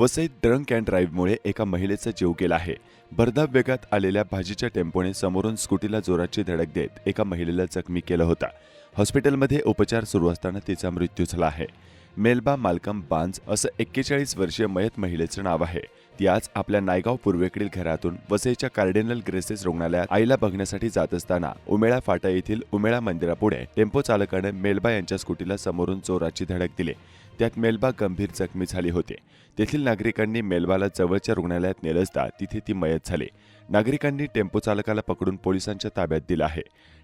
वसईत drunk and ड्राईव्हमुळे एका महिलेचा जीव गेला आहे. भरधाव वेगात आलेल्या भाजीच्या टेम्पोने समोरून स्कूटीला जोराची धडक देत एका महिलेला जखमी केलं होता. हॉस्पिटलमध्ये उपचार सुरू असताना तिचा मृत्यू झाला आहे. मेलबा मालकम बांज असं एक्केचाळीस वर्षीय मयत महिलेचं नाव आहे. ती आज आपल्या नायगाव पूर्वेकडील घरातून वसईच्या कार्डिनल ग्रेसेस रुग्णालयात आईला बघण्यासाठी जात असताना उमेळा फाटा येथील उमेळा मंदिरापुढे टेम्पो चालकाने मेलबा यांच्या स्कूटीला समोरून जोराची धडक दिली. त्यात मेलबा गंभीर जखमी झाली होती. तेथील नागरिकांनी मेलबाला जवळच्या रुग्णालयात नेलं असता तिथे ती मयत झाली. नागरिकांनी टेम्पो चालकाला पकडून पोलिसांच्या ताब्यात दिलं आहे.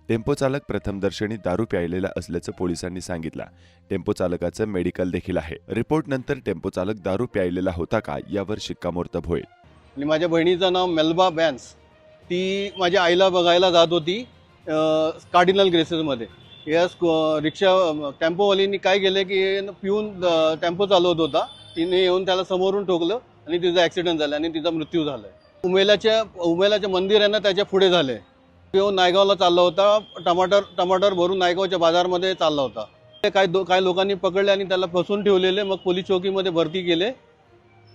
टेम्पो चालक प्रथमदर्शनी दारू प्यायलेला असल्याचं पोलिसांनी सांगितलं. टेम्पो चालकाचं मेडिकल देखील आहे. रिपोर्ट नंतर टेम्पो चालक दारू प्यायलेला होता का यावर शिक्कामोर्तब होईल. आणि माझ्या बहिणीचं नाव मेलबा बॅन्स. ती माझ्या आईला बघायला जात होती कार्डिनल ग्रेसेसमध्ये. या स्कू- रिक्षा टेम्पोवालींनी काय केलं की पिऊन टेम्पो चालवत होता. तिने येऊन त्याला समोरून ठोकलं आणि तिचा ॲक्सिडेंट झाला आणि तिचा मृत्यू झाला. उमेलाच्या उमेलाच्या मंदिर आहे ना त्याच्या पुढे झालं आहे पिऊन नायगावला चालला होता. टमाटर टमाटर भरून नायगावच्या बाजारमध्ये चालला होता. ते काही दो काही लोकांनी पकडले आणि त्याला फसून ठेवलेले. मग पोलीस चौकीमध्ये भरती केले.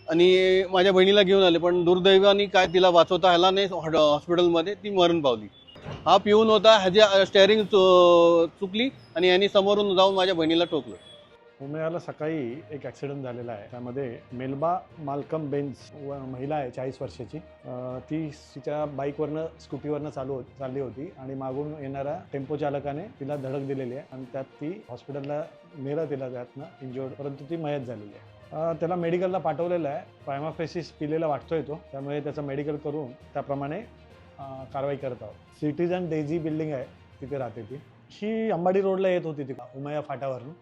आणि माझ्या बहिणीला घेऊन आले. पण दुर्दैवाने काय तिला वाचवता आला नाही. हॉस्पिटलमध्ये ती मरण पावली. हा पिऊन होता. ह्याची स्टेअरिंग चुकली. आणि यांनी समोरून जाऊन माझ्या बहिणीला टोकलं. उमेयाला सकाळी एक ॲक्सिडेंट झालेला आहे. त्यामध्ये मेलबा मालकम बेन्स व महिला आहे चाळीस वर्षाची. ती तिच्या बाईकवरनं स्कूटीवरनं चालू चालली होती आणि मागून येणाऱ्या टेम्पो चालकाने तिला धडक दिलेली आहे आणि त्यात ती हॉस्पिटलला नेलं तिला त्यातनं इंजोर्ड परंतु ती मयत झालेली आहे. त्याला मेडिकलला पाठवलेलं आहे. पायमाफेसिस पिलेला वाटतोय तो. त्यामुळे त्याचं मेडिकल करून त्याप्रमाणे कारवाई करत आहोत. सिटीजन डेझी बिल्डिंग आहे. तिथे राहते ती. ही अंबाडी रोडला येत होती ती. उमया फाट्यावरून.